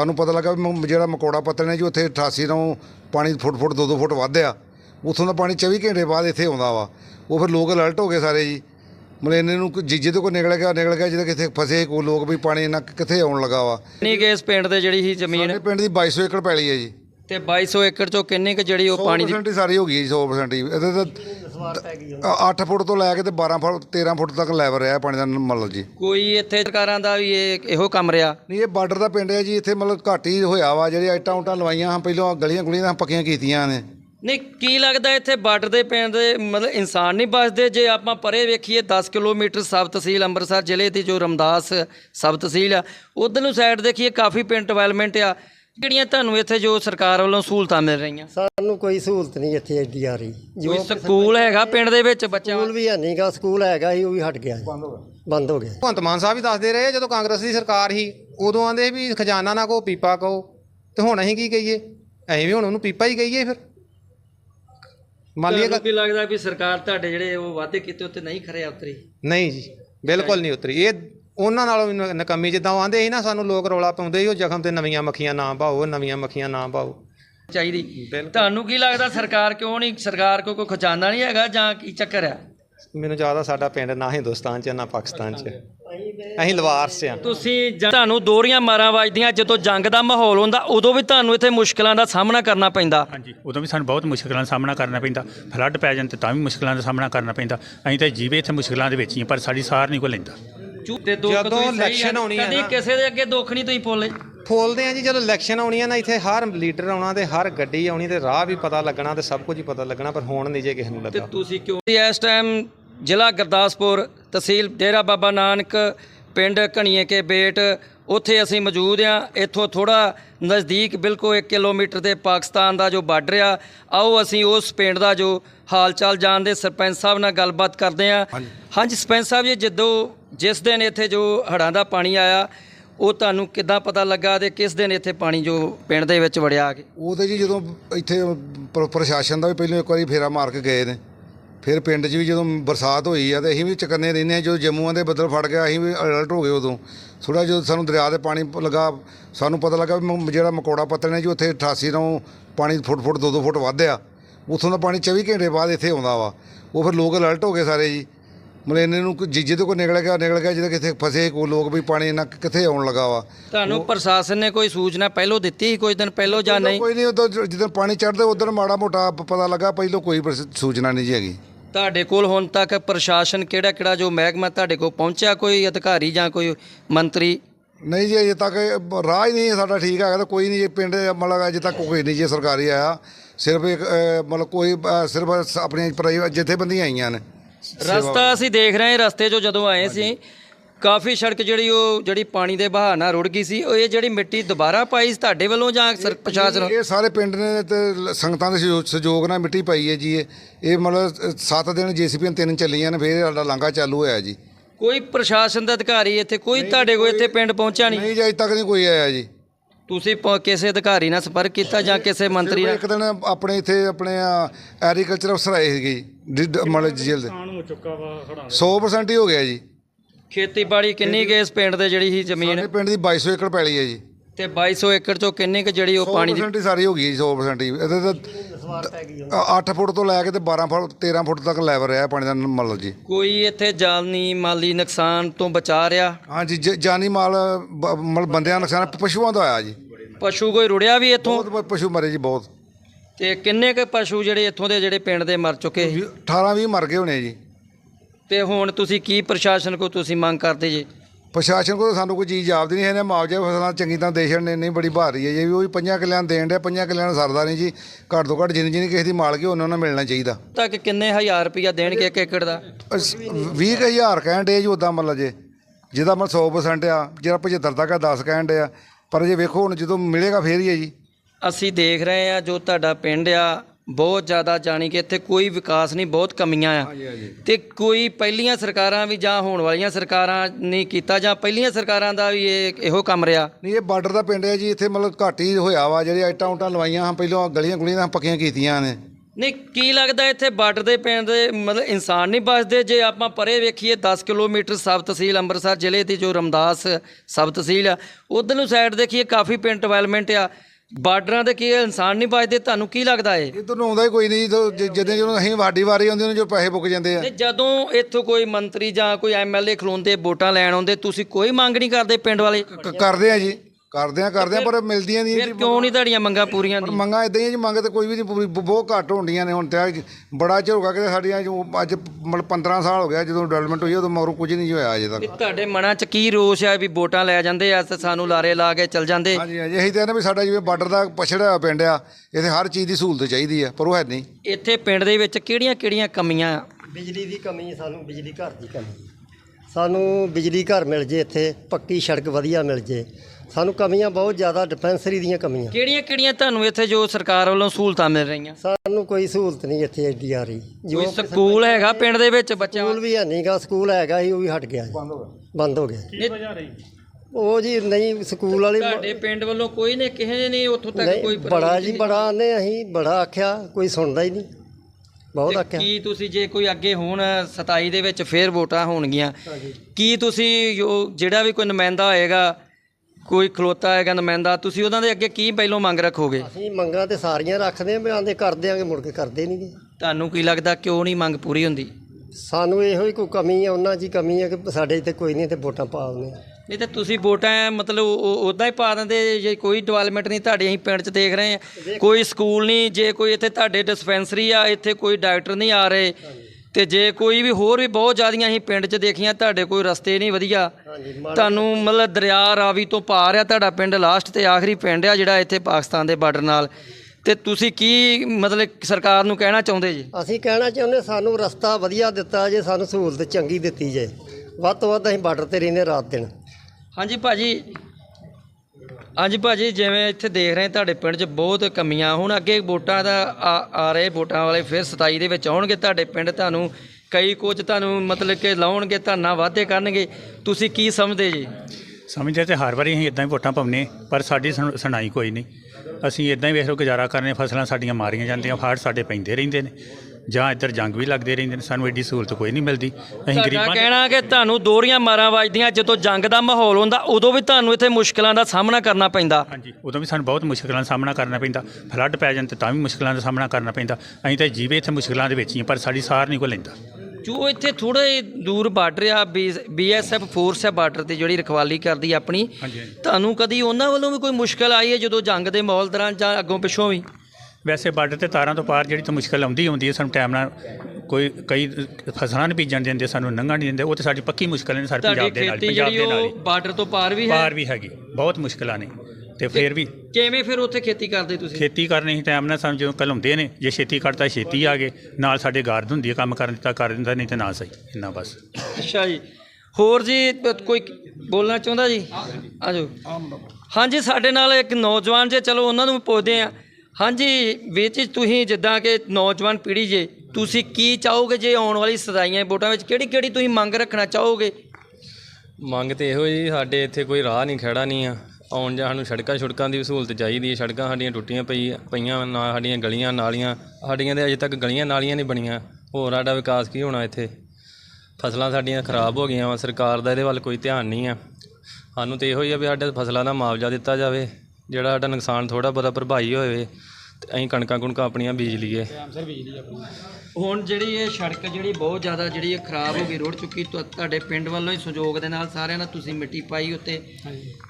ਸਾਨੂੰ ਪਤਾ ਲੱਗਾ ਵੀ ਮ- ਜਿਹੜਾ ਮਕੌੜਾ ਪੱਤਣ ਨੇ ਜੀ ਉੱਥੇ 88 ਨੂੰ ਪਾਣੀ ਫੁੱਟ ਫੁੱਟ 2-2 ਫੁੱਟ ਵਧਿਆ। ਉੱਥੋਂ ਦਾ ਪਾਣੀ 24 ਘੰਟੇ ਬਾਅਦ ਇੱਥੇ ਆਉਂਦਾ ਵਾ। ਉਹ ਫਿਰ ਲੋਕ ਅਲਰਟ ਹੋ ਗਏ ਸਾਰੇ ਜੀ। ਮਤਲਬ ਇਹਨੇ ਨੂੰ ਕੋਈ ਜੀਜੇ ਤੋਂ ਕੋਈ ਨਿਕਲ ਗਿਆ ਨਿਕਲ ਗਿਆ ਜਿਹਦੇ ਕਿੱਥੇ ਫਸੇ ਕੋਈ ਲੋਕ ਵੀ ਪਾਣੀ ਇੰਨਾ ਕੁ ਕਿੱਥੇ ਆਉਣ ਲੱਗਾ ਵਾ। ਕਿੰਨੀ ਕੁ ਇਸ ਪਿੰਡ ਦੇ ਜਿਹੜੀ ਸੀ ਜ਼ਮੀਨ ਸਾਡੇ ਪਿੰਡ ਦੀ 2200 ਏਕੜ ਪੈਲੀ ਹੈ ਜੀ। ਤੇ 2200 ਏਕੜ ਚੋਂ ਕਿੰਨੀ ਕੁ ਜਿਹੜੀ ਉਹ ਪਾਣੀ ਦੀ 100% ਹੀ ਸਾਰੀ ਹੋ ਗਈ ਜੀ 100% ਹੀ। ਇਹਦੇ ਤਾਂ 8 ਫੁੱਟ ਤੋਂ ਲੈ ਕੇ ਤੇ 12 ਫੁੱਟ 13 ਫੁੱਟ ਤੱਕ ਲੈਵਲ ਰਿਹਾ ਪਾਣੀ ਦਾ ਮਤਲਬ ਜੀ। ਕੋਈ ਇੱਥੇ ਸਰਕਾਰਾਂ ਦਾ ਵੀ ਇਹ ਇਹੋ ਕੰਮ ਰਿਹਾ? ਨਹੀਂ ਇਹ ਬਾਰਡਰ ਦਾ ਪਿੰਡ ਹੈ ਜੀ ਇੱਥੇ ਮਤਲਬ ਘੱਟ ਹੀ ਹੋਇਆ ਵਾ ਜਿਹੜੇ ਆਈਟਾਂ ਉਟਾਂ ਲਵਾਈਆਂ ਹਾਂ ਪਹਿਲਾਂ ਗਲੀਆਂ ਗੁਲੀਆਂ ਤਾਂ ਪੱਕੀਆਂ ਕੀਤੀਆਂ ਨੇ। ਨਹੀਂ ਕੀ ਲੱਗਦਾ ਇੱਥੇ ਬਾਰਡਰ ਦੇ ਪਿੰਡ ਦੇ ਮਤਲਬ ਇਨਸਾਨ ਨਹੀਂ ਬਸਦੇ ਜੇ ਆਪਾਂ ਪਰੇ ਵੇਖੀਏ 10 ਕਿਲੋਮੀਟਰ ਸਬ ਤਹਿਸੀਲ ਅੰਮ੍ਰਿਤਸਰ ਜ਼ਿਲ੍ਹੇ ਦੀ ਜੋ ਰਮਦਾਸ ਸਬ ਤਹਿਸੀਲ ਆ ਉਧਰ ਨੂੰ ਸਾਈਡ ਦੇਖੀਏ ਕਾਫੀ ਪਿੰਡ ਡਿਵੈਲਪਮੈਂਟ ਆ। ਜਿਹੜੀਆਂ ਤੁਹਾਨੂੰ ਇੱਥੇ ਜੋ ਸਰਕਾਰ ਵੱਲੋਂ ਸਹੂਲਤਾਂ ਮਿਲ ਰਹੀਆਂ? ਸਾਨੂੰ ਕੋਈ ਸਹੂਲਤ ਨਹੀਂ ਇੱਥੇ ਐਡੀ ਆ ਰਹੀ। ਜੋ ਕੋਈ ਸਕੂਲ ਹੈਗਾ ਪਿੰਡ ਦੇ ਵਿੱਚ ਬੱਚਿਆਂ ਸਕੂਲ ਵੀ ਹੈ ਨਹੀਂਗਾ ਸਕੂਲ ਹੈਗਾ ਸੀ ਉਹ ਵੀ ਹਟ ਗਿਆ ਬੰਦ ਹੋ ਗਿਆ। ਬੰਦ ਹੋ ਗਿਆ। ਭਗਵੰਤ ਮਾਨ ਸਾਹਿਬ ਵੀ ਦੱਸਦੇ ਰਹੇ ਜਦੋਂ ਕਾਂਗਰਸ ਦੀ ਸਰਕਾਰ ਸੀ ਉਦੋਂ ਆਂਦੇ ਵੀ ਖਜ਼ਾਨਾ ਨਾ ਕੋ ਪੀਪਾ ਕਹੋ। ਤੇ ਹੁਣ ਅਸੀਂ ਕੀ ਕਹੀਏ? ਅਸੀਂ ਵੀ ਹੁਣ ਉਹਨੂੰ ਪੀਪਾ ਹੀ ਕਹੀਏ ਫਿਰ। ਮੰਨ ਲਈਏ ਤੁਹਾਨੂੰ ਕੀ ਲੱਗਦਾ ਵੀ ਸਰਕਾਰ ਤੁਹਾਡੇ ਜਿਹੜੇ ਉਹ ਵਾਅਦੇ ਕੀਤੇ ਉੱਤੇ ਨਹੀਂ ਖਰੇ ਉਤਰੀ? ਨਹੀਂ ਜੀ ਬਿਲਕੁਲ ਨਹੀਂ ਉਤਰੀ। ਇਹ ਉਹਨਾਂ ਨਾਲੋਂ ਵੀ ਨ- ਨਕੰਮੀ ਜਿੱਦਾਂ ਉਹ ਆਂਦੇ ਸੀ ਨਾ ਸਾਨੂੰ ਲੋਕ ਰੌਲਾ ਪਾਉਂਦੇ ਸੀ ਉਹ ਜ਼ਖਮ ਤੇ ਨਵੀਆਂ ਮੱਖੀਆਂ ਨਾ ਪਾਓ ਨਵੀਆਂ ਮੱਖੀਆਂ ਨਾ ਪਾਓ। ਚਾਹੀਦੀ। ਤੁਹਾਨੂੰ ਕੀ ਲੱਗਦਾ ਸਰਕਾਰ ਕਿਉਂ ਨਹੀਂ ਸਰਕਾਰ ਕੋਲ ਕੋਈ ਖਜ਼ਾਨਾ ਨਹੀਂ ਹੈਗਾ ਜਾਂ ਕੀ ਚੱਕਰ ਆ? ਮੈਨੂੰ ਜ਼ਿਆਦਾ ਸਾਡਾ ਪਿੰਡ ਨਾ ਹਿੰਦੁਸਤਾਨ 'ਚ ਨਾ ਪਾਕਿਸਤਾਨ 'ਚ। ਅਸੀਂ ਲਵਾਰਸ 'ਚ ਆ। ਤੁਸੀਂ ਜਾਂ- ਤੁਹਾਨੂੰ ਦੋਹਰੀਆਂ ਮਾਰਾਂ ਵੱਜਦੀਆਂ ਜਦੋਂ ਜੰਗ ਦਾ ਮਾਹੌਲ ਹੁੰਦਾ ਉਦੋਂ ਵੀ ਤੁਹਾਨੂੰ ਇੱਥੇ ਮੁਸ਼ਕਲਾਂ ਦਾ ਸਾਹਮਣਾ ਕਰਨਾ ਪੈਂਦਾ। ਹਾਂਜੀ ਉਦੋਂ ਵੀ ਸਾਨੂੰ ਬਹੁਤ ਮੁਸ਼ਕਲਾਂ ਦਾ ਸਾਹਮਣਾ ਕਰਨਾ ਪੈਂਦਾ। ਫਲੱਡ ਪੈ ਜਾਣ ਤੇ ਤਾਂ ਵੀ ਮੁਸ਼ਕਲਾਂ ਦਾ ਸਾਹਮਣਾ ਕਰਨਾ ਪੈਂਦਾ। ਅਸੀਂ ਤਾਂ ਜੀਵੇ ਇੱਥੇ ਮੁਸ਼ਕਲਾਂ ਦੇ ਵਿੱਚ ਹੀ ਹਾਂ, ਪਰ ਸਾਡੀ ਸਾਰ ਨਹੀਂ ਕੋਈ ਲੈਂਦਾ। ਤੇ ਦੁੱਖ ਜਦੋਂ ਤੁਸੀਂ ਸਹੀ election ਆ, ਆਉਣੀ ਆ ਕਦੀ ਨਾ- ਕਿਸੇ ਦੇ ਅੱਗੇ ਦੁੱਖ ਨਹੀਂ ਤੁਸੀਂ ਫੋਲੇ। ਫੋਲਦੇ ਆ ਜੀ ਜਦੋਂ ਇਲੈਕਸ਼ਨ ਆਉਣੀ ਆ ਨਾ ਇੱਥੇ ਹਰ ਲੀਡਰ ਆਉਣਾ ਤੇ ਹਰ ਗੱਡੀ ਆਉਣੀ ਤੇ ਰਾਹ ਵੀ ਪਤਾ ਲੱਗਣਾ ਤੇ ਸਭ ਕੁਝ ਹੀ ਪਤਾ ਲੱਗਣਾ ਪਰ ਹੁਣ ਨਹੀਂ ਜੇ ਕਿਸੇ ਨੂੰ ਤੇ ਲੱਗਾ ਤੁਸੀਂ ਕਿਉਂ ਇਸ ਟਾਈਮ ਜ਼ਿਲ੍ਹਾ ਗੁਰਦਾਸਪੁਰ ਤਹਿਸੀਲ ਡੇਰਾ ਬਾਬਾ ਨਾਨਕ ਪਿੰਡ ਘਣੀਏ ਕੇ ਬੇਟ ਉੱਥੇ ਅਸੀਂ ਮੌਜੂਦ ਆ ਇੱਥੋਂ ਥੋੜਾ ਨਜ਼ਦੀਕ ਬਿਲਕੁਲ 1 ਕਿਲੋਮੀਟਰ ਤੇ ਪਾਕਿਸਤਾਨ ਦਾ ਜੋ ਬਾਰਡਰ ਆ ਆਓ ਅਸੀਂ ਉਸ ਪਿੰਡ ਦਾ ਜੋ ਹਾਲ ਚਾਲ ਜਾਣਦੇ ਸਰਪੰਚ ਸਾਹਿਬ ਨਾਲ ਗੱਲਬਾਤ ਕਰਦੇ ਆ ਹਾਂਜੀ ਸਰਪੰਚ ਸਾਹਿਬ ਜੀ ਜਦੋਂ ਜਿਸ ਦਿਨ ਇੱਥੇ ਜੋ ਹੜ੍ਹਾਂ ਦਾ ਪਾਣੀ ਆਇਆ, ਉਹ ਤੁਹਾਨੂੰ ਕਿੱਦਾਂ ਪਤਾ ਲੱਗਾ ਤੇ ਕਿਸ ਦਿਨ ਇੱਥੇ ਪਾਣੀ ਜੋ ਪਿੰਡ ਦੇ ਵਿੱਚ ਵੜਿਆ ਆ ਕੇ? ਉਹ ਤੇ ਜੀ ਜਦੋਂ ਇੱਥੇ ਪ੍ਰ- ਪ੍ਰਸ਼ਾਸਨ ਦਾ ਵੀ ਪਹਿਲਾਂ ਇੱਕ ਵਾਰੀ ਫੇਰਾ ਮਾਰ ਕੇ ਗਏ ਨੇ। ਫਿਰ ਪਿੰਡ 'ਚ ਵੀ ਜਦੋਂ ਬਰਸਾਤ ਹੋਈ ਆ ਤੇ ਅਸੀਂ ਵੀ ਚਕੰਨੇ ਰਹਿੰਦੇ ਆ ਜਦੋਂ ਜੰਮੂਆਂ ਦੇ ਬੱਦਲ ਫੜ ਗਿਆ ਅਸੀਂ ਵੀ ਅਲਰਟ ਹੋ ਗਏ ਉਦੋਂ। ਥੋੜਾ ਜਦੋਂ ਸਾਨੂੰ ਦਰਿਆ ਦੇ ਪਾਣੀ ਪ- ਲੱਗਾ, ਸਾਨੂੰ ਪਤਾ ਲੱਗਾ ਵੀ ਮ- ਜਿਹੜਾ ਮਕੌੜਾ ਪੱਤਣ ਹੈ ਜੀ ਉੱਥੇ 88 ਨੂੰ ਪਾਣੀ ਫੁੱਟ ਫੁੱਟ 2-2 ਫੁੱਟ ਵੱਧ ਆ। ਉੱਥੋਂ ਦਾ ਪਾਣੀ 24 ਘੰਟੇ ਬਾਅਦ ਇੱਥੇ ਆਉਂਦਾ ਵਾ। ਉਹ ਫਿਰ ਲੋਕ ਅਲਰਟ ਹੋ ਗਏ ਸਾਰੇ ਜੀ। ਮਤਲਬ ਇਹਨੇ ਨੂੰ ਕੋਈ ਜੀਜੇ ਤੋਂ ਕੋਈ ਨਿਕਲ ਗਿਆ ਨਿਕਲ ਗਿਆ ਜਿਹਦੇ ਕਿੱਥੇ ਫਸੇ ਕੋਈ ਲੋਕ ਵੀ ਪਾਣੀ ਕੁ ਕਿੱਥੇ ਆਉਣ ਲੱਗਾ ਵਾ। ਤੁਹਾਨੂੰ ਪ੍ਰਸ਼ਾਸਨ ਨੇ ਕੋਈ ਸੂਚਨਾ ਪਹਿਲੋਂ ਦਿੱਤੀ ਸੀ ਕੁਝ ਦਿਨ ਪਹਿਲੋਂ ਜਾਂ ਨਹੀਂ? ਕੋਈ ਨਹੀਂ ਉਦੋਂ ਜਦੋਂ ਪਾਣੀ ਚੜ੍ਹਦੇ ਉਦੋਂ ਮਾੜਾ ਮੋਟਾ ਪ- ਪਤਾ ਲੱਗਾ ਪਹਿਲੋਂ ਕੋਈ ਪ੍ਰਸ- ਸੂਚਨਾ ਨਹੀਂ ਜੀ ਹੈਗੀ। ਤੁਹਾਡੇ ਕੋਲ ਹੁਣ ਤੱਕ ਪ੍ਰਸ਼ਾਸਨ ਕਿਹੜਾ ਕਿਹੜਾ ਜੋ ਮਹਿਕਮਾ ਤੁਹਾਡੇ ਕੋਲ ਪਹੁੰਚਿਆ ਕੋਈ ਅਧਿਕਾਰੀ ਜਾਂ ਕੋਈ ਮੰਤਰੀ? ਨਹੀਂ ਜੀ ਅਜੇ ਤੱਕ ਇਹ ਰਾਹ ਹੀ ਨਹੀਂ ਸਾਡਾ ਠੀਕ ਹੈਗਾ ਤਾਂ ਕੋਈ ਨਹੀਂ ਜੀ ਪਿੰਡ ਮਤਲਬ ਅਜੇ ਤੱਕ ਕੋਈ ਨਹੀਂ ਜੀ ਸਰਕਾਰੀ ਆਇਆ। ਸਿਰਫ ਇੱਕ ਮਤਲਬ ਕੋਈ ਸਿਰਫ ਆਪਣੀਆਂ ਪ੍ਰਾਈਵੇਟ ਜਥੇਬੰਦੀਆਂ ਆਈਆਂ ਨੇ। ਰਸਤਾ ਅਸੀਂ ਦੇਖ ਰਹੇ ਹਾਂ ਰਸਤੇ 'ਚੋਂ ਜਦੋਂ ਆਏ ਸੀ ਕਾਫੀ ਸੜਕ ਜਿਹੜੀ ਉਹ ਜਿਹੜੀ ਪਾਣੀ ਦੇ ਬਹਾਅ ਨਾਲ ਰੁੜ ਗਈ ਸੀ ਉਹ ਇਹ ਜਿਹੜੀ ਮਿੱਟੀ ਦੁਬਾਰਾ ਪਾਈ ਸੀ ਤੁਹਾਡੇ ਵੱਲੋਂ ਜਾਂ ਸਰ ਪ੍ਰਸ਼ਾਸਨ ਇਹ ਸਾਰੇ ਪਿੰਡ ਨੇ ਤੇ ਲ- ਸੰਗਤਾਂ ਦੇ ਸਹਿਯੋ- ਸਹਿਯੋਗ ਨਾਲ ਮਿੱਟੀ ਪਾਈ ਹੈ ਜੀ ਇਹ। ਇਹ ਮਤਲਬ 7 ਦਿਨ ਜੀਸੀਪੀਆਂ ਤਿੰਨ ਚੱਲੀਆਂ ਨੇ ਫਿਰ ਸਾਡਾ ਲਾਂਘਾ ਚਾਲੂ ਹੋਇਆ ਜੀ। ਕੋਈ ਪ੍ਰਸ਼ਾਸਨ ਦਾ ਅਧਿਕਾਰੀ ਇੱਥੇ ਕੋਈ ਤੁਹਾਡੇ ਕੋਲ ਇੱਥੇ ਪਿੰਡ ਪਹੁੰਚਿਆ ਨਹੀਂ? ਨਹੀਂ ਜੀ ਅਜੇ ਤੱਕ ਨਹੀਂ ਕੋਈ ਆਇਆ ਜੀ। ਤੁਸੀਂ ਪ- ਕਿਸੇ ਅਧਿਕਾਰੀ ਨਾਲ ਸੰਪਰਕ ਕੀਤਾ ਜਾਂ ਕਿਸੇ ਮੰਤਰੀ ਨਾਲ? ਇੱਕ ਦਿਨ ਆਪਣੇ ਇੱਥੇ ਆਪਣੇ ਐਗਰੀਕਲਚਰ ਅਫਸਰ ਆਏ ਸੀਗੇ ਜੀ ਮਤਲਬ ਜੇਲ੍ਹ ਦੇ। 100% ਹੀ ਹੋ ਗਿਆ ਜੀ। ਖੇਤੀਬਾੜੀ ਕਿੰਨੀ ਕੁ ਇਸ ਪਿੰਡ ਦੇ ਜਿਹੜੀ ਸੀ ਜ਼ਮੀਨ ਸਾਡੇ ਪਿੰਡ ਦੀ 2200 ਏਕੜ ਪੈਲੀ ਹੈ ਜੀ। ਤੇ 2200 ਏਕੜ ਚੋਂ ਕਿੰਨੀ ਕੁ ਜਿਹੜੀ ਉਹ ਪਾਣੀ ਦੀ 100% ਹੀ ਸਾਰੀ ਹੋ ਗਈ ਜੀ 100% ਹੀ। ਇਹਦੇ ਤਾਂ 8 ਫੁੱਟ ਤੋਂ ਲੈ ਕੇ ਤੇ 12 ਫੁੱਟ 13 ਫੁੱਟ ਤੱਕ ਲੈਵਲ ਰਿਹਾ ਪਾਣੀ ਦਾ ਮਤਲਬ ਜੀ। ਕੋਈ ਇੱਥੇ ਜਾਨੀ ਮਾਲੀ ਨੁਕਸਾਨ ਤੋਂ ਬਚਾ ਰਿਹਾ? ਹਾਂਜੀ ਜ- ਜਾਨੀ ਮਾਲ ਬ- ਮਤਲਬ ਬੰਦਿਆਂ ਦਾ ਨੁਕਸਾਨ ਪਸ਼ੂਆਂ ਦਾ ਆਇਆ ਜੀ। ਪਸ਼ੂ ਕੋਈ ਰੁੜਿਆ ਵੀ ਇੱਥੋਂ? ਬਹੁਤ ਪ- ਪਸ਼ੂ ਮਰੇ ਜੀ ਬਹੁਤ। ਤੇ ਕਿੰਨੇ ਕੁ ਪਸ਼ੂ ਜਿਹੜੇ ਇੱਥੋਂ ਦੇ ਜਿਹੜੇ ਪਿੰਡ ਦੇ ਮਰ ਚੁੱਕੇ? ਸੀ 18 20 ਮਰ ਗਏ ਹੋਣੇ ਜੀ। ਤੇ ਹੁਣ ਤੁਸੀਂ ਕੀ ਪ੍ਰਸ਼ਾਸਨ ਕੋ ਤੁਸੀਂ ਮੰਗ ਕਰਦੇ ਜੀ? ਪ੍ਰਸ਼ਾਸਨ ਕੋਲ ਸਾਨੂੰ ਕੋਈ ਚੀਜ਼ ਜਾਪਦੀ ਨਹੀਂ ਇਹਨੇ ਮੁਆਵਜ਼ਾ ਫਸਲਾਂ ਚੰਗੀ ਤਰ੍ਹਾਂ ਦੇ ਛੜਨੇ ਨਹੀਂ ਬੜੀ ਭਾਰੀ ਹੈ ਜੀ ਵੀ ਉਹ ਵੀ ਪੰਜਾਂ ਕਿੱਲਿਆਂ ਨੂੰ ਦੇਣ ਡਿਆ ਪੰਜਾਂ ਕਿੱਲਿਆਂ ਨੂੰ ਸਰਦਾ ਨਹੀਂ ਜੀ ਘੱਟ ਤੋਂ ਘੱਟ ਜਿੰਨੀ ਜਿੰਨੀ ਕਿਸੇ ਦੀ ਮਾਲਕੀ ਉਹਨਾਂ ਨੂੰ ਮਿਲਣਾ ਚਾਹੀਦਾ। ਤੱਕ ਕਿੰਨੇ ਹਜ਼ਾਰ ਰੁਪਇਆ ਦੇਣਗੇ ਇੱਕ ਏਕੜ ਦਾ? 20000 ਕਹਿਣ ਡੇ ਜੀ ਉਦਾਂ ਮਤਲਬ ਜੇ ਜਿਹਦਾ ਮਤਲਬ 100% ਆ ਜਿਹੜਾ 75 ਤੱਕ ਆ 10 ਕਹਿਣ ਡੇ ਆ ਪਰ ਜੇ ਵੇਖੋ ਹੁਣ ਜਦੋਂ ਮਿਲੇਗਾ ਫੇਰ ਹੀ ਹੈ ਜੀ। ਅਸੀਂ ਦੇਖ ਰਹੇ ਆ ਜੋ ਤੁਹਾਡਾ ਪਿੰਡ ਆ ਬਹੁਤ ਜ਼ਿਆਦਾ ਜਾਣੀ ਕਿ ਇੱਥੇ ਕੋਈ ਵਿਕਾਸ ਨਹੀਂ ਬਹੁਤ ਕਮੀਆਂ ਆ। ਤੇ ਕੋਈ ਪਹਿਲੀਆਂ ਸਰਕਾਰਾਂ ਵੀ ਜਾਂ ਹੋਣ ਵਾਲੀਆਂ ਸਰਕਾਰਾਂ ਨਹੀਂ ਕੀਤਾ ਜਾਂ ਪਹਿਲੀਆਂ ਸਰਕਾਰਾਂ ਦਾ ਵੀ ਇਹ ਇਹੋ ਕੰਮ ਰਿਹਾ? ਨਹੀਂ ਇਹ ਬਾਰਡਰ ਦਾ ਪਿੰਡ ਹੈ ਜੀ ਇੱਥੇ ਮਤਲਬ ਘੱਟ ਹੀ ਹੋਇਆ ਵਾ ਜਿਹੜੇ ਆਈਟਾਂ ਉਟਾਂ ਲਵਾਈਆਂ ਹਾਂ ਪਹਿਲਾਂ ਗਲੀਆਂ ਗੁਲੀਆਂ ਤਾਂ ਪੱਕੀਆਂ ਕੀਤੀਆਂ ਨੇ। ਨਹੀਂ ਕੀ ਲੱਗਦਾ ਇੱਥੇ ਬਾਰਡਰ ਦੇ ਪਿੰਡ ਦੇ ਮਤਲਬ ਇਨਸਾਨ ਨਹੀਂ ਬਸਦੇ ਜੇ ਆਪਾਂ ਪਰੇ ਵੇਖੀਏ 10 ਕਿਲੋਮੀਟਰ ਸਬ ਤਹਿਸੀਲ ਅੰਮ੍ਰਿਤਸਰ ਜ਼ਿਲ੍ਹੇ ਦੀ ਜੋ ਰਮਦਾਸ ਸਬ ਤਹਿਸੀਲ ਆ ਉਧਰ ਨੂੰ ਸਾਈਡ ਦੇਖੀਏ ਕਾਫੀ ਪਿੰਡ ਡਿਵੈਲਪਮੈਂਟ ਆ। ਬਾਰਡਰਾਂ ਦੇ ਕੀ ਇਨਸਾਨ ਨਹੀਂ ਬਸਦੇ ਤੁਹਾਨੂੰ ਕੀ ਲੱਗਦਾ ਏ ਇੱਧਰ ਨੂੰ ਆਉਂਦਾ ਹੀ ਕੋਈ ਨਹੀਂ ਜਦੋਂ ਜਦੋਂ ਜਦੋਂ ਅਸੀਂ ਵਾਡੀ ਵਾਰੀ ਆਉਂਦੀ ਉਹਨੂੰ ਜੋ ਪੈਸੇ ਮੁੱਕ ਜਾਂਦੇ ਆ। ਤੇ ਜਦੋਂ ਇੱਥੋਂ ਕੋਈ ਮੰਤਰੀ ਜਾਂ ਕੋਈ ਐਮਐਲਏ ਖਲੋਂਦੇ ਵੋਟਾਂ ਲੈਣ ਆਉਂਦੇ ਤੁਸੀਂ ਕੋਈ ਮੰਗ ਨਹੀਂ ਕਰਦੇ ਪਿੰਡ ਵਾਲੇ? ਕ- ਕਰਦੇ ਆ ਜੀ। ਕਰਦੇ ਆ ਕਰਦੇ ਆ ਪਰ ਮਿਲਦੀਆਂ ਨਹੀਂ ਫਿਰ ਕਿਉਂ ਨਹੀਂ ਤੁਹਾਡੀਆਂ ਮੰਗਾਂ ਪੂਰੀਆਂ ਪਰ ਨਹੀਂ ਮੰਗਾਂ ਇਦਾਂ ਹੀ ਆ ਜੀ ਮੰਗ ਤੇ ਕੋਈ ਵੀ ਨਹੀਂ ਪੂਰੀ ਬ- ਬਹੁਤ ਘੱਟ ਹੁੰਦੀਆਂ ਨੇ ਹੁਣ ਤੇ ਆਹ ਬੜਾ ਚਿਰ ਹੋ ਗਿਆ ਕਿ ਸਾਡੀਆਂ ਜੋ ਅੱਜ ਮਤਲਬ 15 ਸਾਲ ਹੋ ਗਿਆ ਜਦੋਂ ਡਿਵੈਲਪਮੈਂਟ ਹੋਈ ਉਦੋਂ ਮਗਰੋਂ ਕੁਝ ਨਹੀਂ ਹੋਇਆ ਅਜੇ ਤੱਕ। ਤੁਹਾਡੇ ਮਨਾਂ 'ਚ ਕੀ ਰੋਸ਼ ਆ ਵੀ ਵੋਟਾਂ ਲੈ ਜਾਂਦੇ ਆ ਤੇ ਸਾਨੂੰ ਲਾਰੇ ਲਾ ਕੇ ਚਲ ਜਾਂਦੇ? ਹਾਂਜੀ ਹਾਂਜੀ ਇਹੀ ਤਾਂ ਨਾ ਵੀ ਸਾਡਾ ਜਿਵੇਂ ਬਾਰਡਰ ਦਾ ਪਛੜਿਆ ਹੋਇਆ ਪਿੰਡ ਆ ਇੱਥੇ ਹਰ ਚੀਜ਼ ਦੀ ਸਹੂਲਤ ਚਾਹੀਦੀ ਆ ਪਰ ਉਹ ਹੈ ਨਹੀਂ। ਇੱਥੇ ਪਿੰਡ ਦੇ ਵਿੱਚ ਕਿਹੜੀਆਂ-ਕਿਹੜੀਆਂ ਕਮੀਆਂ? ਆ? ਬਿਜਲੀ ਦੀ ਕਮੀ ਸਾਨੂੰ ਬਿਜਲੀ ਘਰ ਦੀ ਕਮੀ। ਸਾਨੂੰ ਬਿਜਲੀ ਘਰ ਮਿਲ ਜੇ ਇੱਥੇ ਪੱਕੀ ਸੜਕ ਵਧੀਆ ਮਿਲ ਜੇ। ਸਾਨੂੰ ਕਮੀਆਂ ਬਹੁਤ ਜ਼ਿਆਦਾ ਡਿਸਪੈਂਸਰੀ ਦੀਆਂ ਕਮੀਆਂ। ਕਿਹੜੀਆਂ-ਕਿਹੜੀਆਂ ਤੁਹਾਨੂੰ ਇੱਥੇ ਜੋ ਸਰਕਾਰ ਵੱਲੋਂ ਸਹੂਲਤਾਂ ਮਿਲ ਰਹੀਆਂ? ਸਾਨੂੰ ਕੋਈ ਸਹੂਲਤ ਨਹੀਂ ਇੱਥੇ ਐਡੀ ਆ ਰਹੀ। ਜੋ ਕੋਈ ਸਕੂਲ ਹੈਗਾ ਪਿੰਡ ਦੇ ਵਿੱਚ ਬੱਚਿਆਂ ਸਕੂਲ ਵੀ ਹੈ ਨਹੀਂਗਾ ਸਕੂਲ ਹੈਗਾ ਸੀ ਉਹ ਵੀ ਹਟ ਗਿਆ ਬੰਦ ਹੋ ਗਿਆ। ਬੰਦ ਹੋ ਗਿਆ। ਨਹੀਂ, ਉਹ ਜੀ ਨਹੀਂ ਸਕੂਲ ਵਾਲੀ ਤੁਹਾਡੇ ਪਿੰਡ ਵੱਲੋਂ ਕੋਈ ਨੇ ਕਿਸੇ ਨੇ ਉੱਥੋਂ ਤੱਕ ਨਹੀਂ ਕੋਈ ਬੜਾ ਜੀ ਬੜਾ ਆਨੇ ਅਸੀਂ ਬੜਾ ਆਖਿਆ ਕੋਈ ਸੁਣਦਾ ਹੀ ਨਹੀਂ। ਬਹੁਤ ਤੇ ਆਖਿਆ। ਕੀ ਤੁਸੀਂ ਜੇ ਕੋਈ ਅੱਗੇ ਹੁਣ 27 ਦੇ ਵਿੱਚ ਫੇਰ ਵੋਟਾਂ ਹੋਣਗੀਆਂ ਕੀ ਤੁਸੀਂ ਜੋ- ਜਿਹੜਾ ਵੀ ਕੋਈ ਨੁਮਾਇੰਦਾ ਹੋਏਗਾ ਕੋਈ ਖਲੋਤਾ ਹੈਗਾ ਨੁਮਾਇੰਦਾ ਤੁਸੀਂ ਉਹਨਾਂ ਦੇ ਅੱਗੇ ਕੀ ਪਹਿਲੋਂ ਮੰਗ ਰੱਖੋਗੇ? ਅਸੀਂ ਮੰਗਾਂ ਤੇ ਸਾਰੀਆਂ ਰੱਖਦੇ ਆਂ ਵੀ ਆਂਦੇ ਕਰ ਦਿਆਂਗੇ ਮੁੜ ਕੇ ਕਰਦੇ ਨਹੀਂ ਗੇ। ਤੁਹਾਨੂੰ ਕੀ ਲੱਗਦਾ ਕਿਉਂ ਨਹੀਂ ਮੰਗ ਪੂਰੀ ਹੁੰਦੀ? ਸਾਨੂੰ ਇਹੋ ਹੀ ਕੋਈ ਕਮੀ ਹੈ ਉਹਨਾਂ 'ਚ ਹੀ ਕਮੀ ਹੈ ਕਿ ਸਾਡੇ ਇੱਥੇ ਕੋਈ ਨਹੀਂ ਤੇ ਵੋਟਾਂ ਪਾ ਦਿੰਦੇ ਆ। ਨਹੀਂ ਤਾਂ ਤੁਸੀਂ ਵੋਟਾਂ ਮਤਲਬ ਉਦਾਂ ਹੀ ਪਾ ਦਿੰਦੇ ਜੇ ਕੋਈ ਡਿਵੈਲਪਮੈਂਟ ਨਹੀਂ ਤੁਹਾਡੇ ਅਸੀਂ ਪਿੰਡ 'ਚ ਦੇਖ ਰਹੇ ਆ ਕੋਈ ਸਕੂਲ ਨਹੀਂ ਜੇ ਕੋਈ ਇੱਥੇ ਤੁਹਾਡੇ ਡਿਸਪੈਂਸਰੀ ਆ ਇੱਥੇ ਕੋਈ ਡਾਕਟਰ ਨਹੀਂ ਆ ਰਹੇ ਤੇ ਜੇ ਕੋਈ ਵੀ ਹੋਰ ਵੀ ਬਹੁਤ ਜ਼ਿਆਦੀਆਂ ਅਸੀਂ ਪਿੰਡ 'ਚ ਦੇਖੀਆਂ ਤੁਹਾਡੇ ਕੋਈ ਰਸਤੇ ਨਹੀਂ ਵਧੀਆ। ਤੁਹਾਨੂੰ ਮਤਲਬ ਦਰਿਆ ਰਾਵੀ ਤੋਂ ਪਾਰ ਆ ਤੁਹਾਡਾ ਪਿੰਡ ਲਾਸਟ ਤੇ ਆਖਰੀ ਪਿੰਡ ਆ ਜਿਹੜਾ ਇੱਥੇ ਪਾਕਿਸਤਾਨ ਦੇ ਬਾਰਡਰ ਨਾਲ। ਤੇ ਤੁਸੀਂ ਕੀ ਮਤਲਬ ਸਰਕਾਰ ਨੂੰ ਕਹਿਣਾ ਚਾਹੁੰਦੇ ਜੀ? ਅਸੀਂ ਕਹਿਣਾ ਚਾਹੁੰਦੇ ਸਾਨੂੰ ਰਸਤਾ ਵਧੀਆ ਦਿੱਤਾ ਜੇ ਸਾਨੂੰ ਸਹੂਲਤ ਚੰਗੀ ਦਿੱਤੀ ਜੇ। ਵੱਧ ਤੋਂ ਵੱਧ ਅਸੀਂ ਬਾਰਡਰ ਤੇ ਰਹਿੰਦੇ ਰਾਤ ਦਿਨ। ਹਾਂਜੀ ਭਾਜੀ ਹਾਂਜੀ ਭਾਜੀ, ਜਿਵੇਂ ਇੱਥੇ ਦੇਖ ਰਹੇ ਤੁਹਾਡੇ ਪਿੰਡ 'ਚ ਬਹੁਤ ਕਮੀਆਂ। ਹੁਣ ਅੱਗੇ ਵੋਟਾਂ ਦਾ ਆ ਆ ਰਹੇ ਵੋਟਾਂ ਵਾਲੇ ਫਿਰ 27 ਦੇ ਵਿੱਚ ਆਉਣਗੇ ਤੁਹਾਡੇ ਪਿੰਡ। ਤੁਹਾਨੂੰ ਕਈ ਕੁਝ ਤੁਹਾਨੂੰ ਮਤਲਬ ਕਿ ਲਾਉਣਗੇ, ਧਰਨਾ ਵਾਅਦੇ ਕਰਨਗੇ। ਤੁਸੀਂ ਕੀ ਸਮਝਦੇ ਜੀ? ਸਮਝਦੇ ਤੇ ਹਰ ਵਾਰੀ ਅਸੀਂ ਇਦਾਂ ਹੀ ਵੋਟਾਂ ਪਾਉਂਦੇ ਹਾਂ, ਪਰ ਸਾਡੀ ਸੁਣ- ਸੁਣਾਈ ਕੋਈ ਨਹੀਂ। ਅਸੀਂ ਇਦਾਂ ਹੀ ਵੇਖ ਲਓ ਗੁਜ਼ਾਰਾ ਕਰਨੇ ਫਸਲਾਂ ਸਾਡੀਆਂ ਮਾਰੀਆਂ ਜਾਂਦੀਆਂ, ਫਾੜ ਸਾਡੇ ਪੈਂਦੇ ਰਹਿੰਦੇ ਨੇ। ਜਾਂ ਇੱਧਰ ਜੰਗ ਵੀ ਲੱਗਦੇ ਰਹਿੰਦੇ ਨੇ ਸਾਨੂੰ ਐਡੀ ਸਹੂਲਤ ਕੋਈ ਨਹੀਂ ਮਿਲਦੀ। ਅਸੀਂ ਤੁਹਾਡਾ ਗਰੀਬਾਂ ਦੇ- ਕਹਿਣਾ ਕਿ ਤੁਹਾਨੂੰ ਦੋਹਰੀਆਂ ਮਾਰਾਂ ਵੱਜਦੀਆਂ ਜਦੋਂ ਜੰਗ ਦਾ ਮਾਹੌਲ ਹੁੰਦਾ ਉਦੋਂ ਵੀ ਤੁਹਾਨੂੰ ਇੱਥੇ ਮੁਸ਼ਕਲਾਂ ਦਾ ਸਾਹਮਣਾ ਕਰਨਾ ਪੈਂਦਾ। ਹਾਂਜੀ ਉਦੋਂ ਵੀ ਸਾਨੂੰ ਬਹੁਤ ਮੁਸ਼ਕਲਾਂ ਦਾ ਸਾਹਮਣਾ ਕਰਨਾ ਪੈਂਦਾ। ਫਲੱਡ ਪੈ ਜਾਣ ਤੇ ਵੀ ਮੁਸ਼ਕਲਾਂ ਦਾ ਸਾਹਮਣਾ ਕਰਨਾ ਪੈਂਦਾ। ਅਸੀਂ ਤਾਂ ਜੀਵੇ ਇੱਥੇ ਮੁਸ਼ਕਲਾਂ ਦੇ ਵਿੱਚ ਹੀ ਹਾਂ, ਪਰ ਸਾਡੀ ਸਾਰ ਨਹੀਂ ਕੋਈ ਲੈਂਦਾ। ਜੋ ਇੱਥੇ ਥੋੜੇ ਦੂਰ ਬਾਰਡਰ ਆ ਬੀਐਸਐਫ ਫੋਰਸ ਆ ਬਾਰਡਰ ਤੇ ਜਿਹੜੀ ਰਖਵਾਲੀ ਕਰਦੀ ਆ ਆਪਣੀ। ਹਾਂਜੀ ਹਾਂਜੀ। ਤੁਹਾਨੂੰ ਕਦੀ ਉਹਨਾਂ ਵੱਲੋਂ ਵੀ ਕੋਈ ਮੁਸ਼ਕਲ ਆਈ ਹੈ ਜਦੋਂ ਜੰਗ ਦੇ ਮਾਹੌਲ ਦੌਰਾਨ ਜਾਂ ਅੱਗੋਂ ਪਿੱਛੋਂ ਵੀ? ਵੈਸੇ ਬਾਰਡਰ ਤੇ ਤਾਰਾਂ ਤੋਂ ਪਾਰ ਜਿਹੜੀ ਤਾਂ ਮੁਸ਼ਕਲ ਆਉਂਦੀ ਆਉਂਦੀ ਹੈ ਸਾਨੂੰ ਟਾਈਮ ਨਾਲ ਕੋਈ ਕਈ ਫਸਲਾਂ ਨਹੀਂ ਬੀਜਣ ਦਿੰਦੇ ਸਾਨੂੰ ਲੰਘਣ ਨਹੀਂ ਦਿੰਦੇ ਉਹ ਤੇ ਸਾਡੀ ਪੱਕੀ ਮੁਸ਼ਕਲ ਨੇ ਸਾਡੇ ਤੁਹਾਡੀ ਪੰਜਾਬ ਦੇ ਨਾਲ ਖੇਤੀ ਪੰਜਾਬ ਜਿਹੜੀ ਦੇ ਨਾਲ ਉਹ ਹੀ। ਬਾਰਡਰ ਤੋਂ ਪਾਰ ਵੀ ਹੈ? ਪਾਰ ਵੀ ਹੈਗੀ ਬਹੁਤ ਮੁਸ਼ਕਲਾਂ ਨੇ। ਤੇ ਫਿਰ ਵੀ ਕਿਵੇਂ ਫਿਰ ਉੱਥੇ ਖੇਤੀ ਕਰਦੇ ਤੁਸੀਂ? ਖੇਤੀ ਕਰਨੀ ਸੀ ਟਾਈਮ ਨਾਲ ਸਾਨੂੰ ਜਦੋਂ ਘਲਾਉਂਦੇ ਨੇ ਜੇ ਛੇਤੀ ਕਰਤਾ ਛੇਤੀ ਆ ਗਏ ਨਾਲ ਸਾਡੇ ਗਾਰਡ ਹੁੰਦੀ ਹੈ ਕੰਮ ਕਰਨ ਦਿੱਤਾ ਕਰ ਦਿੰਦਾ ਨਹੀਂ ਤੇ ਨਾ ਸਹੀ ਇੰਨਾ ਬਸ। ਅੱਛਾ ਜੀ। ਹੋਰ ਜੀ ਪ- ਕੋਈ ਬੋਲਣਾ ਚਾਹੁੰਦਾ ਜੀ? ਆਜੋ। ਹਾਂਜੀ ਸਾਡੇ ਨਾਲ ਇੱਕ ਨੌਜਵਾਨ ਜੇ ਚਲੋ ਉਹਨਾਂ ਨੂੰ ਵੀ ਪੁੱਛਦੇ ਆ ਹਾਂਜੀ, ਵੀਰ ਜੀ, ਤੁਸੀਂ ਜਿੱਦਾਂ ਕਿ ਨੌਜਵਾਨ ਪੀੜ੍ਹੀ ਜੇ, ਤੁਸੀਂ ਕੀ ਚਾਹੋਗੇ ਜੇ ਆਉਣ ਵਾਲੀ ਸਦਾਈਆਂ ਵੋਟਾਂ ਵਿੱਚ? ਕਿਹੜੀ ਕਿਹੜੀ ਤੁਸੀਂ ਮੰਗ ਰੱਖਣਾ ਚਾਹੋਗੇ? ਮੰਗ ਤੇ ਇਹੋ ਜੀ, ਸਾਡੇ ਇੱਥੇ ਕੋਈ ਰਾਹ ਨਹੀਂ ਖੜਾ ਨਹੀਂ ਆ। ਆਉਣ ਜਾਣ ਨੂੰ ਸੜਕਾਂ ਛੁੜਕਾਂ ਦੀ ਵੀ ਸਹੂਲਤ ਚਾਹੀਦੀ ਹੈ। ਸੜਕਾਂ ਸਾਡੀਆਂ ਟੁੱਟੀਆਂ ਪਈ ਪਈਆਂ ਨਾ ਸਾਡੀਆਂ ਗਲੀਆਂ, ਨਾਲੀਆਂ, ਸਾਡੀਆਂ ਦੇ ਅਜੇ ਤੱਕ ਗਲੀਆਂ, ਨਾਲੀਆਂ ਨਹੀਂ ਬਣੀਆਂ। ਹੋਰ ਸਾਡਾ ਵਿਕਾਸ ਕੀ ਹੋਣਾ ਇੱਥੇ? ਫਸਲਾਂ ਸਾਡੀਆਂ ਖਰਾਬ ਹੋ ਗਈਆਂ ਵਾ, ਸਰਕਾਰ ਦਾ ਇਹਦੇ ਵੱਲ ਕੋਈ ਧਿਆਨ ਨਹੀਂ ਆ। ਸਾਨੂੰ ਤੇ ਇਹੋ ਹੀ ਆ ਵੀ ਸਾਡੇ ਫਸਲਾਂ ਦਾ ਮੁਆਵਜ਼ਾ ਦਿੱਤਾ ਜਾਵੇ, ਜਿਹੜਾ ਸਾਡਾ ਨੁਕਸਾਨ ਥੋੜਾ ਬਹੁਤਾ ਭਰਪਾਈ ਹੋਵੇ। ਤੇ ਅਸੀਂ ਕਣਕਾਂ ਕੁਣਕਾਂ ਆਪਣੀਆਂ ਬੀਜ ਲਈਏ। ਹੁਣ ਜਿਹੜੀ ਇਹ ਸੜਕ ਜਿਹੜੀ ਬਹੁਤ ਜ਼ਿਆਦਾ ਜਿਹੜੀ ਇਹ ਖਰਾਬ ਹੋ ਗਈ ਰੁੜ ਚੁੱਕੀ ਤੁਹਾਡੇ ਪਿੰਡ ਵੱਲੋਂ ਹੀ ਸਹਿਯੋਗ ਦੇ ਨਾਲ ਸਾਰਿਆਂ ਨਾਲ ਤੁਸੀਂ ਮਿੱਟੀ ਪਾਈ ਉੱਤੇ।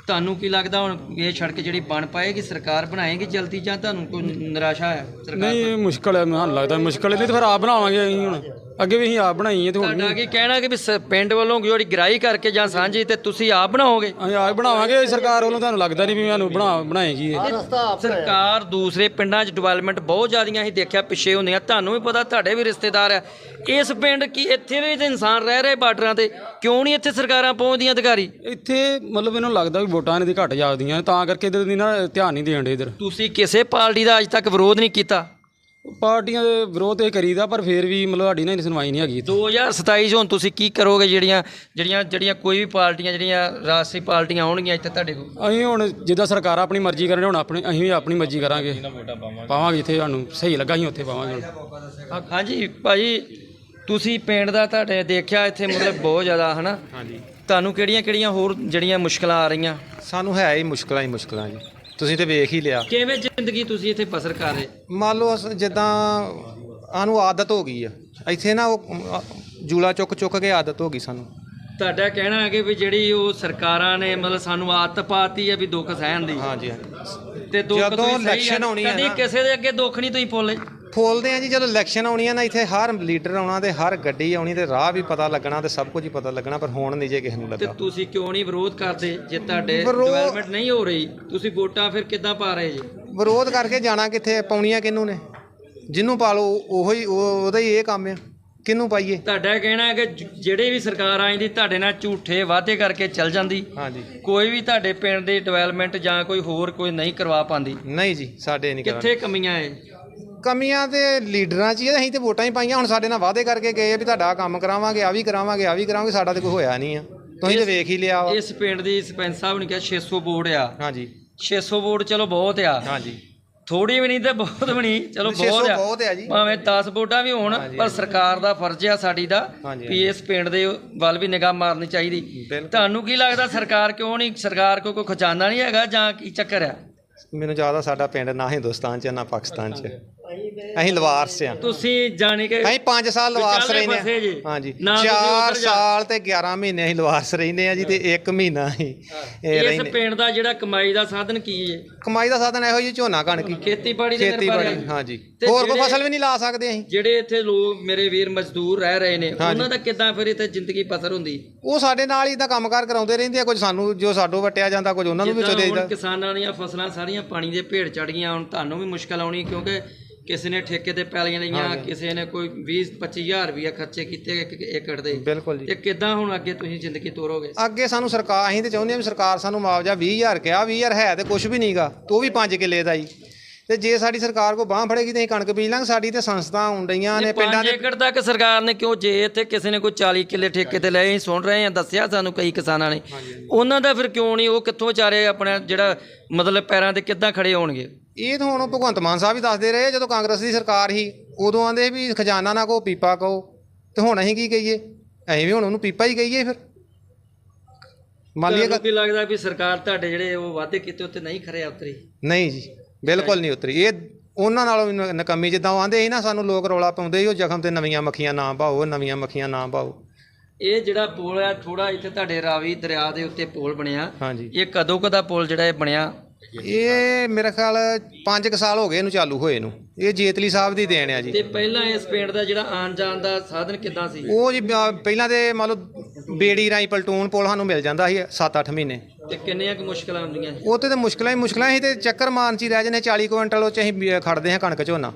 ਤੁਹਾਨੂੰ ਕੀ ਲੱਗਦਾ ਹੁਣ ਇਹ ਸੜਕ ਜਿਹੜੀ ਬਣ ਪਾਏਗੀ ਸਰਕਾਰ ਬਣਾਏਗੀ ਜਲਦੀ ਜਾਂ ਤੁਹਾਨੂੰ ਕੋਈ ਨਿਰਾਸ਼ਾ ਹੈ? ਸਰਕਾਰ ਨਹੀਂ ਇਹ ਮੁਸ਼ਕਲ ਹੈ ਮੈਨੂੰ ਲੱਗਦਾ ਮੁਸ਼ਕਲ ਨਹੀਂ ਤੇ ਫਿਰ ਆਪ ਬਣਾਵਾਂਗੇ ਅਸੀਂ ਹੁਣ। ਅੱਗੇ ਵੀ ਅਸੀਂ ਆਪ ਬਣਾਈ ਹੈ ਤੇ ਹੁਣ ਤੁਹਾਡਾ ਕੀ ਕਹਿਣਾ ਕਿ ਵੀ ਸ- ਪਿੰਡ ਵੱਲੋਂ ਜਿਹੜੀ ਗ੍ਰਾਈ ਕਰਕੇ ਜਾਂ ਸਾਂਝੀ ਤੇ ਤੁਸੀਂ ਆਪ ਬਣਾਓਗੇ? ਅਸੀਂ ਆਪ ਬਣਾਵਾਂਗੇ ਸਰਕਾਰ ਵੱਲੋਂ ਤੁਹਾਨੂੰ ਲੱਗਦਾ ਨਹੀਂ ਵੀ ਸਾਨੂੰ ਬਣਾ ਬਣਾਏਗੀ ਇਹ। ਸਰਕਾਰ ਦੂਸਰੇ ਪਿੰਡਾਂ 'ਚ ਡਿਵੈਲਪਮੈਂਟ ਬਹੁਤ ਜ਼ਿਆਦੀਆਂ ਅਸੀਂ ਦੇਖਿਆ ਪਿੱਛੇ ਹੁੰਦੀਆਂ ਤੁਹਾਨੂੰ ਵੀ ਪਤਾ ਤੁਹਾਡੇ ਵੀ ਰਿਸ਼ਤੇਦਾਰ ਆ। ਇਸ ਪਿੰਡ ਕੀ ਇੱਥੇ ਵੀ ਤਾਂ ਇਨਸਾਨ ਰਹਿ ਰਹੇ ਬਾਰਡਰਾਂ ਤੇ ਕਿਉਂ ਨਹੀਂ ਇੱਥੇ ਸਰਕਾਰਾਂ ਪਹੁੰਚਦੀਆਂ ਅਧਿਕਾਰੀ? ਇੱਥੇ ਮਤਲਬ ਇਹਨੂੰ ਲੱਗਦਾ ਵੀ ਵੋਟਾਂ ਇਹਨਾਂ ਦੀ ਘਟ ਜਾਂਦੀਆਂ ਤਾਂ ਕਰਕੇ ਇਧਰ ਦੀ ਨਾ ਧਿਆਨ ਨਹੀਂ ਦੇਣ ਦੇ ਇਧਰ। ਤੁਸੀਂ ਕਿਸੇ ਪਾਰਟੀ ਦਾ ਅੱਜ ਤੱਕ ਵਿਰੋਧ ਨਹੀਂ ਕੀਤਾ। ਪਾਰਟੀਆਂ ਦੇ ਵਿਰੋਧ ਤੇ ਕਰੀਦਾ ਪਰ ਫੇਰ ਵੀ ਮਤਲਬ ਸਾਡੀ ਨਾ ਇੰਨੀ ਸੁਣਵਾਈ ਨਹੀਂ ਹੈਗੀ। 2027 ਚ ਹੁਣ ਤੁਸੀਂ ਕੀ ਕਰੋਗੇ? ਜਿਹੜੀਆਂ ਜਿਹੜੀਆਂ ਜਿਹੜੀਆਂ ਕੋਈ ਵੀ ਪਾਰਟੀਆਂ ਜਿਹੜੀਆਂ ਰਾਸ਼ਟਰੀ ਪਾਰਟੀਆਂ ਆਉਣਗੀਆਂ ਇੱਥੇ ਤੁਹਾਡੇ ਕੋਲ? ਅਸੀਂ ਹੁਣ ਜਿੱਦਾਂ ਸਰਕਾਰ ਆਪਣੀ ਮਰਜ਼ੀ ਕਰਨ ਹੁਣ ਆਪਣੀ ਅਸੀਂ ਵੀ ਆਪਣੀ ਮਰਜ਼ੀ ਕਰਾਂਗੇ। ਪਾਵਾਂਗੇ? ਜਿੱਥੇ ਸਾਨੂੰ ਸਹੀ ਲੱਗਾ ਅਸੀਂ ਉੱਥੇ ਪਾਵਾਂਗੇ ਹੁਣ। ਹਾਂ- ਹਾਂਜੀ ਭਾਜੀ ਤੁਸੀਂ ਪਿੰਡ ਦਾ ਤੁਹਾਡੇ ਦੇਖਿਆ ਇੱਥੇ ਮਤਲਬ ਬਹੁਤ ਜ਼ਿਆਦਾ ਹਨਾ? ਹਾਂਜੀ। ਤੁਹਾਨੂੰ ਕਿਹੜੀਆਂ ਕਿਹੜੀਆਂ ਹੋਰ ਜਿਹੜੀਆਂ ਮੁਸ਼ਕਲਾਂ ਆ ਰਹੀਆਂ? ਸਾਨੂੰ ਹੈ ਹੀ ਮੁਸ਼ਕਲਾਂ ਹੀ ਮੁਸ਼ਕਲਾਂ ਜੀ। ਤੁਸੀਂ ਤੇ ਵੇਖ ਹੀ ਲਿਆ। ਕਿਵੇਂ ਜ਼ਿੰਦਗੀ ਤੁਸੀਂ ਇੱਥੇ ਬਸਰ ਕਰ ਰਹੇ? ਮੰਨ ਲਓ ਅਸ- ਜਿੱਦਾਂ ਸਾਨੂੰ ਆਦਤ ਹੋ ਗਈ ਆ। ਇੱਥੇ ਨਾ ਉਹ ਅ, ਜੂਲਾ ਚੁੱਕ ਚੁੱਕ ਕੇ ਆਦਤ ਹੋ ਗਈ ਸਾਨੂੰ। ਤੁਹਾਡਾ ਕਹਿਣਾ ਹੈ ਕਿ ਵੀ ਜਿਹੜੀ ਉਹ ਸਰਕਾਰਾਂ ਨੇ ਮਤਲਬ ਸਾਨੂੰ ਆਦਤ ਪਾਤੀ ਹੈ ਵੀ ਦੁੱਖ ਸਹਿਣ ਦੀ। ਹਾਂਜੀ ਹਾਂਜੀ। ਤੇ ਦੁੱਖ ਜਦੋਂ ਤੁਸੀਂ ਸਹੀ election ਆਉਣੀ ਹੈ ਕਦੀ ਨਾ- ਕਿਸੇ ਦੇ ਅੱਗੇ ਦੁੱਖ ਨਹੀਂ ਤੁਸੀਂ ਫੋਲੇ ਫੋਲਦੇ ਆ ਜੀ ਜਦੋਂ ਇਲੈਕਸ਼ਨ ਆਉਣੀ ਆ ਨਾ ਇੱਥੇ ਹਰ ਲੀਡਰ ਆਉਣਾ ਤੇ ਹਰ ਗੱਡੀ ਆਉਣੀ ਤੇ ਰਾਹ ਵੀ ਪਤਾ ਲੱਗਣਾ ਤੇ ਸਭ ਕੁਝ ਹੀ ਪਤਾ ਲੱਗਣਾ ਪਰ ਹੁਣ ਨਹੀਂ ਜੇ ਕਿਸੇ ਨੂੰ ਤੇ ਲੱਗਾ। ਤੁਸੀਂ ਕਿਉਂ ਨਹੀਂ ਵਿਰੋਧ ਕਰਦੇ ਜੇ ਤੁਹਾਡੇ ਡਿਵੈਲਪਮੈਂਟ ਨਹੀਂ ਹੋ ਰਹੀ? ਤੁਸੀਂ ਵੋਟਾਂ ਫਿਰ ਕਿੱਦਾਂ ਪਾ ਰਹੇ ਜੀ? ਵਿਰੋਧ ਕਰਕੇ ਜਾਣਾ ਕਿੱਥੇ ਪਾਉਣੀਆਂ ਕਿਹਨੂੰ ਨੇ? ਜਿਹਨੂੰ ਪਾ ਲਓ ਉਹੋ ਹੀ ਉਹ- ਉਹਦਾ ਹੀ ਇਹ ਕੰਮ ਆ। ਕਿਹਨੂੰ ਪਾਈਏ? ਤੁਹਾਡਾ ਕਹਿਣਾ ਹੈ ਕਿ ਜ- ਜਿਹੜੇ ਵੀ ਸਰਕਾਰ ਆਈ ਦੀ ਤੁਹਾਡੇ ਨਾਲ ਝੂਠੇ ਵਾਅਦੇ ਕਰਕੇ ਚੱਲ ਜਾਂਦੀ। ਹਾਂਜੀ। ਕੋਈ ਵੀ ਤੁਹਾਡੇ ਪਿੰਡ ਦੀ ਡਿਵੈਲਪਮੈਂਟ ਜਾਂ ਕੋਈ ਹੋਰ ਕੋਈ ਨਹੀਂ ਕਰਵਾ ਪਾਉਂਦੀ। ਨਹੀਂ ਜੀ ਸਾਡੇ ਨਹੀਂ ਕਿੱਥੇ ਕਮੀਆਂ ਹੈ ਕਮੀਆਂ ਤੇ ਲੀਡਰਾਂ 'ਚ ਹੀ ਆ, ਅਸੀਂ ਤੇ ਵੋਟਾਂ ਹੀ ਪਾਈਆਂ ਹੁਣ ਸਾਡੇ ਨਾਲ ਵਾਅਦੇ ਕਰਕੇ ਗਏ ਆ ਵੀ ਤੁਹਾਡਾ ਆਹ ਕੰਮ ਕਰਾਵਾਂਗੇ ਆ ਵੀ ਕਰਾਵਾਂਗੇ ਆ ਵੀ ਕਰਾਵਾਂਗੇ ਸਾਡਾ ਤੇ ਕੋਈ ਹੋਇਆ ਨਹੀਂ ਆ। ਤੁਸੀਂ ਤੇ ਵੇਖ ਹੀ ਲਿਆ ਵਾ। ਇਸ ਪਿੰਡ ਦੀ ਸਰਪੰਚ ਸਾਹਿਬ ਨੇ ਕਿਹਾ 600 ਵੋਟ ਆ। ਹਾਂਜੀ। 600 ਵੋਟ ਚਲੋ ਬਹੁਤ ਆ। ਹਾਂਜੀ। ਥੋੜੀ ਵੀ ਨਹੀਂ ਤੇ ਬਹੁਤ ਵੀ ਨਹੀਂ ਚਲੋ 600 ਬਹੁਤ ਆ। ਬਹੁਤ ਆ ਜੀ। ਭਾਵੇਂ 10 ਵੋਟਾਂ ਵੀ ਹੋਣ ਪਰ ਸਰਕਾਰ ਦਾ ਫਰਜ਼ ਆ ਸਾਡੀ ਦਾ ਹਾਂਜੀ, ਵੀ ਇਸ ਪਿੰਡ ਦੇ ਵੱਲ ਵੀ ਨਿਗਾਹ ਮਾਰਨੀ ਚਾਹੀਦੀ। ਬਿਲਕੁਲ। ਤੁਹਾਨੂੰ ਕੀ ਲੱਗਦਾ ਸਰਕਾਰ ਕਿਉਂ ਨਹੀਂ ਸਰਕਾਰ ਕੋਲ ਕੋਈ ਖਜ਼ਾਨਾ ਨਹੀਂ ਹੈਗਾ ਜਾਂ ਕੀ ਚੱਕਰ ਆ? ਮੈਨੂੰ ਜ਼ਿਆਦਾ ਸਾਡਾ ਪਿੰਡ ਨਾ ਹਿੰਦੁਸਤਾਨ 'ਚ ਨਾ ਪਾਕਿਸਤਾਨ 'ਚ। ਅਸੀਂ ਲਵਾਰਸ ਆ ਤੁਸੀਂ ਜਾਣੇ ਕਿ ਅਸੀਂ 5 ਸਾਲ ਲਵਾਰਸ ਵਿਚਾਲੇ ਰਹਿੰਦੇ ਫਸੇ ਜੀ। ਆ ਹਾਂਜੀ। ਨਾ ਤੁਸੀਂ 4 ਉੱਧਰ ਜਾ- ਸਾਲ ਤੇ 11 ਮਹੀਨੇ ਅਸੀਂ ਲਵਾਰਸ ਰਹਿੰਦੇ ਆ ਜੀ ਤੇ 1 ਮਹੀਨਾ ਅਸੀਂ ਇਹ ਇਸ ਰਹਿੰਦੇ। ਪਿੰਡ ਦਾ ਜਿਹੜਾ ਕਮਾਈ ਦਾ ਸਾਧਨ ਕੀ ਹੈ? ਕਮਾਈ ਦਾ ਸਾਧਨ ਇਹੋ ਜੀ ਝੋਨਾ ਕਣਕ ਹੀ। ਖੇਤੀਬਾੜੀ ਦੇ ਖੇਤੀਬਾੜੀ ਹਾਂਜੀ। ਤੇ ਹੋਰ ਕੋਈ ਜਿਹੜੇ- ਫਸਲ ਵੀ ਨਹੀਂ ਲਾ ਸਕਦੇ ਅਸੀਂ। ਜਿਹੜੇ ਇੱਥੇ ਲੋਕ ਮੇਰੇ ਵੀਰ ਮਜ਼ਦੂਰ ਰਹਿ ਰਹੇ ਨੇ ਉਹਨਾਂ ਦਾ ਕਿੱਦਾਂ ਫਿਰ ਇੱਥੇ ਜ਼ਿੰਦਗੀ ਬਸਰ ਹੁੰਦੀ? ਉਹ ਸਾਡੇ ਨਾਲ ਹੀ ਤਾਂ ਕੰਮਕਾਰ ਕਰਾਉਂਦੇ ਰਹਿੰਦੇ ਆ ਕੁਝ ਸਾਨੂੰ ਜੋ ਸਾਡੋ ਵਟਿਆ ਜਾਂਦਾ ਕੁਝ ਉਹਨਾਂ ਨੂੰ ਵਿੱਚੋਂ ਜਿੱਦਾਂ ਦੇਈਦਾ ਹੁਣ ਕਿਸਾਨਾਂ ਦੀਆਂ ਫਸਲਾਂ ਸਾਰੀਆਂ ਪਾਣੀ ਦੇ ਭੇੜ ਚੜ ਗਈਆਂ ਹੁਣ ਤੁਹਾਨੂੰ ਵੀ ਮੁਸ਼ਕਲ ਆਉਣੀ ਕਿਉਂਕਿ ਕਿਸੇ ਨੇ ਠੇਕੇ ਤੇ ਪੈਲੀਆਂ ਲਈਆਂ ਕਿਸੇ ਨੇ ਕੋਈ 20 25000 ਰੁਪਇਆ ਖਰਚੇ ਕੀਤੇ ਇੱਕ ਏਕੜ ਦੇ। ਬਿਲਕੁਲ ਜੀ। ਇਹ ਕਿੱਦਾਂ ਹੁਣ ਅੱਗੇ ਤੁਸੀਂ ਜ਼ਿੰਦਗੀ ਤੋਰੋਗੇ? ਅੱਗੇ ਸਾਨੂੰ ਸਰਕਾਰ ਅਸੀਂ ਤੇ ਚਾਹੁੰਦੇ ਹਾਂ ਵੀ ਸਰਕਾਰ ਸਾਨੂੰ ਮੁਆਵਜ਼ਾ 20000 ਕਿਹਾ 20000 ਹੈ ਤੇ ਕੁਝ ਵੀ ਨਹੀਂਗਾ ਉਹ ਵੀ 5 ਕਿੱਲੇ ਦਾ ਹੀ। ਤੇ ਜੇ ਸਾਡੀ ਸਰਕਾਰ ਕੋ ਬਾਹ ਫੜੇਗੀ ਤੇ ਅਸੀਂ ਕਣਕ ਬੀਜ ਲਾਂਗੇ ਸਾਡੀ ਤੇ ਸੰਸਥਾ ਡਈਆਂ ਨੇ ਪਿੰਡਾਂ 5 ਦੇ ਏਕੜ ਤੱਕ ਸਰਕਾਰ ਨੇ ਕਿਉਂ ਜੇ ਇੱਥੇ ਕਿਸੇ ਨੇ ਕੋਈ 40 ਕਿੱਲੇ ਠੇਕੇ ਤੇ ਲਏ ਅਸੀਂ ਸੁਣ ਰਹੇ ਹਾਂ ਦੱਸਿਆ ਸਾਨੂੰ ਕਈ ਕਿਸਾਨਾਂ ਨੇ। ਉਹਨਾਂ ਦਾ ਫਿਰ ਕਿਉਂ ਨਹੀਂ ਉਹ ਕਿੱਥੋਂ ਵਿਚਾਰੇ ਆਪਣਾ ਜਿਹੜਾ ਮਤਲਬ ਪੈਰਾਂ ਤੇ ਕਿੱਦਾਂ ਖੜੇ ਹੋਣਗੇ? ਇਹ ਤਾਂ ਹੁਣ ਭਗਵੰਤ ਮਾਨ ਸਾਹਿਬ ਵੀ ਦੱਸਦੇ ਰਹੇ ਜਦੋਂ ਕਾਂਗਰਸ ਦੀ ਸਰਕਾਰ ਸੀ ਉਦੋਂ ਆਂਦੇ ਵੀ ਖਜ਼ਾਨਾ ਨਾ ਕੋ ਪੀਪਾ ਕਹੋ। ਤੇ ਹੁਣ ਅਸੀਂ ਕੀ ਕਹੀਏ? ਅਸੀਂ ਵੀ ਹੁਣ ਉਹਨੂੰ ਪੀਪਾ ਹੀ ਕਹੀਏ ਫਿਰ। ਮੰਨ ਲਈਏ ਕੀ ਲੱਗਦਾ ਵੀ ਸਰਕਾਰ ਤੁਹਾਡੇ ਜਿਹੜੇ ਉਹ ਵਾਅਦੇ ਕੀਤੇ ਉੱਤੇ ਨਹੀਂ ਖਰੇ ਉਤਰੀ? ਨਹੀਂ ਜੀ ਬਿਲਕੁਲ ਨਹੀਂ ਉਤਰੀ। ਇਹ ਉਹਨਾਂ ਨਾਲੋਂ ਨਕੰਮੀ ਜਿੱਦਾਂ ਉਹ ਆਂਦੇ ਸੀ ਨਾ ਸਾਨੂੰ ਲੋਕ ਰੌਲਾ ਪਾਉਂਦੇ ਸੀ ਉਹ ਜ਼ਖਮ ਤੇ ਨਵੀਆਂ ਮੱਖੀਆਂ ਨਾ ਪਾਓ ਨਵੀਆਂ ਮੱਖੀਆਂ ਨਾ ਪਾਓ ਇਹ ਜਿਹੜਾ ਪੁਲ ਆ ਥੋੜਾ ਇੱਥੇ ਤੁਹਾਡੇ ਰਾਵੀ ਦਰਿਆ ਦੇ ਉੱਤੇ ਪੁਲ ਬਣਿਆ। ਹਾਂਜੀ। ਇਹ ਕਦੋਂ ਕਦਾ ਪੁਲ ਜਿਹੜਾ ਇਹ ਬਣਿਆ? ਇਹ ਮੇਰੇ ਖਿਆਲ 5 ਸਾਲ ਹੋ ਗਏ ਇਹਨੂੰ ਚਾਲੂ ਹੋਏ ਨੂੰ। ਇਹ ਜੇਤਲੀ ਸਾਹਿਬ ਦੀ ਦੇਣ ਆ ਜੀ। ਤੇ ਪਹਿਲਾਂ ਇਸ ਪਿੰਡ ਦਾ ਜਿਹੜਾ ਆਉਣ ਜਾਣ ਦਾ ਸਾਧਨ ਕਿੱਦਾਂ ਸੀ? ਉਹ ਜੀ ਪਹਿਲਾਂ ਤੇ ਮੰਨ ਲਓ ਬੇੜੀ ਰਾਈ ਪਲਟੂਨ ਪੁਲ ਸਾਨੂੰ ਮਿਲ ਜਾਂਦਾ ਸੀ 7-8 ਮਹੀਨੇ। ਤੇ ਕਿੰਨੀਆਂ ਕੁ ਮੁਸ਼ਕਲਾਂ ਆਉਂਦੀਆਂ ਸੀ? ਉਹ ਤੇ ਤਾਂ ਮੁਸ਼ਕਲਾਂ ਹੀ ਮੁਸ਼ਕਲਾਂ ਸੀ ਤੇ ਚੱਕਰ ਮਾਰਨ ਚ ਹੀ ਰਹਿ ਜਾਂਦੇ 40 ਕੁਇੰਟਲ ਉਹ ਚ ਅਸੀਂ ਖੜਦੇ ਹਾਂ ਕਣਕ ਝੋਨਾ।